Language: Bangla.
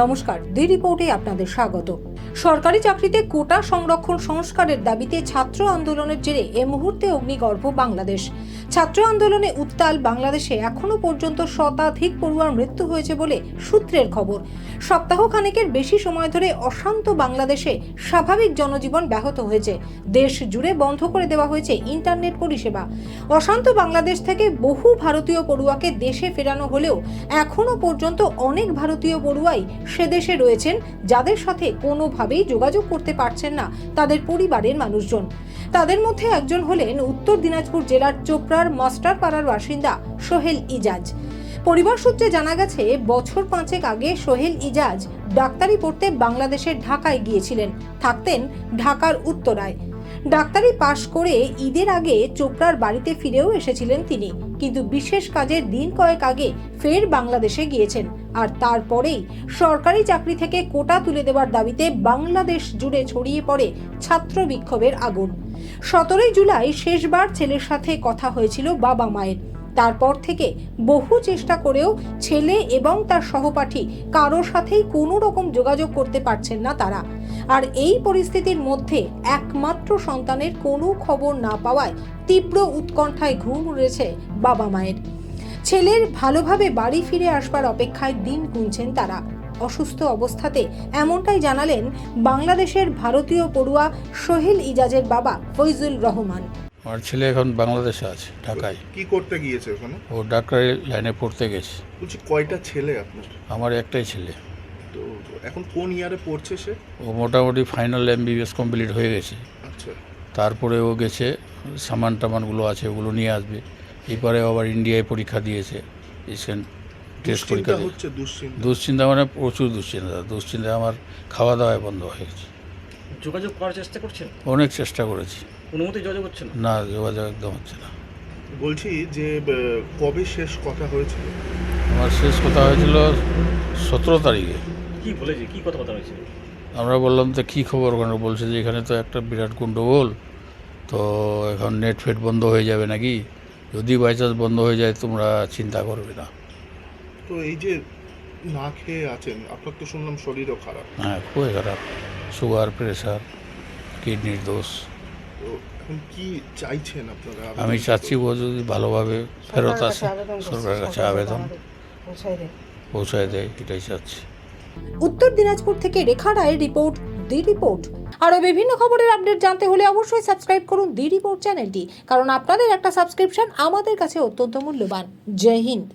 নমস্কার দি রিপোর্টে আপনাদের স্বাগত। সরকারি চাকরিতে কোটা সংরক্ষণ সংস্কারের দাবিতে ছাত্র আন্দোলনের জেরে এ মুহূর্তে অগ্নিগর্ভ বাংলাদেশ। ছাত্র আন্দোলনে উত্তাল বাংলাদেশে এখনও পর্যন্ত শতাধিক পড়ুয়ার মৃত্যু হয়েছে বলে সূত্রের খবর। সপ্তাহ খানেকের বেশি সময় ধরে অশান্ত বাংলাদেশে স্বাভাবিক জনজীবন ব্যাহত হয়েছে। দেশ জুড়ে বন্ধ করে দেওয়া হয়েছে ইন্টারনেট পরিষেবা। অশান্ত বাংলাদেশ থেকে বহু ভারতীয় পড়ুয়াকে দেশে ফেরানো হলেও এখনও পর্যন্ত অনেক ভারতীয় পড়ুয়াই সে দেশে রয়েছেন যাদের সাথে কোনোভাবেই যোগাযোগ করতে পারছেন না তাদের পরিবারের মানুষজন। তাদের মধ্যে একজন হলেন উত্তর দিনাজপুর জেলার চোপড়ার মাস্টার পাড়ার বাসিন্দা সোহেল ইজাজ। পরিবার সূত্রে জানা গেছে, বছর পাঁচেক আগে সোহেল ইজাজ ডাক্তারি পড়তে বাংলাদেশের ঢাকায় গিয়েছিলেন। থাকতেন ঢাকার উত্তরায়। ডাক্তারি পাশ করে ঈদের আগে চোপড়ার বাড়িতে ফিরেও এসেছিলেন তিনি। কিন্তু বিশেষ কাজের দিন কয়েক আগে ফের বাংলাদেশে গিয়েছেন। আর তারপরেই সরকারি চাকরি থেকে কোটা তুলে দেওয়ার দাবিতে বাংলাদেশ জুড়ে ছড়িয়ে পড়ে ছাত্র বিক্ষোভের আগুন। সতেরোই জুলাই শেষবার ছেলের সাথে কথা হয়েছিল বাবা মায়ের। তারপর থেকে বহু চেষ্টা করেও ছেলে এবং তার সহপাঠী কারও সাথেই কোনো রকম যোগাযোগ করতে পারছেন না তারা। আর এই পরিস্থিতির মধ্যে একমাত্র সন্তানের কোনো খবর না পাওয়ায় তীব্র উৎকণ্ঠায় ঘুম উড়েছে বাবা মায়ের। ছেলের ভালোভাবে বাড়ি ফিরে আসবার অপেক্ষায় দিন গুনছেন তারা। অসুস্থ অবস্থাতে এমনটাই জানালেন বাংলাদেশের ভারতীয় পড়ুয়া সোহেল ইজাজের বাবা ফৈজুল রহমান। আমার ছেলে এখন বাংলাদেশে আছে ঢাকায়। কি করতে গিয়েছে ওখানে? ও ডাক্তারি লাইনে পড়তে গেছে। বলছি কয়টা ছেলে আপনার? আমার একটাই ছেলে। তো এখন কোন ইয়ারে পড়ছে সে? ও মোটামুটি ফাইনাল এমবিবিএস কমপ্লিট হয়ে গেছে। আচ্ছা। তারপরে ও গেছে সামান টামানগুলো আছে ওগুলো নিয়ে আসবে। এরপরে আবার ইন্ডিয়ায় পরীক্ষা দিয়েছে রিসেন্ট টেস্ট পরীক্ষা দুশ্চিন্তা হচ্ছে দুশ্চিন্তা? দুশ্চিন্তা মানে প্রচুর দুশ্চিন্তা। দুশ্চিন্তা আমার খাওয়া দাওয়ায় বন্ধ হয়ে গেছে। যোগাযোগ করার চেষ্টা করছেন? অনেক চেষ্টা করেছি। কোনো মতেই যোগাযোগ হচ্ছে না? না যোগাযোগ একদম হচ্ছে না। বলছি যে কবে শেষ কথা হয়েছিল? আমার শেষ কথা হয়েছিল সতেরো তারিখে। কি বলেছে কি কথা কথা হয়েছে আমরা বললাম তো কী খবর? ওখানে বলছে যে এখানে তো একটা বিরাট গণ্ডগোল তো এখন নেট ফেট বন্ধ হয়ে যাবে নাকি? যদি বাই চান্স বন্ধ হয়ে যায় তোমরা চিন্তা করবে না। তো এই যে না খেয়ে আছেন আপনার তো শুনলাম শরীরও খারাপ। হ্যাঁ খুবই খারাপ। সুগার প্রেশার কিডনির দোষ। এখন কি চাইছেন আপনারা? আমি চাচ্ছি ও যদি ভালোভাবে ফেরত আসে সরকারের কাছে আবেদন। পৌঁছায় দেয় এটাই চাচ্ছি। উত্তর দিনাজপুর থেকে রেখা রায়ের রিপোর্ট দি রিপোর্ট। আরও বিভিন্ন খবরের আপডেট জানতে হলে অবশ্যই সাবস্ক্রাইব করুন দি রিপোর্ট চ্যানেলটি কারণ আপনাদের একটা সাবস্ক্রিপশন আমাদের কাছে অত্যন্ত মূল্যবান। জয় হিন্দ।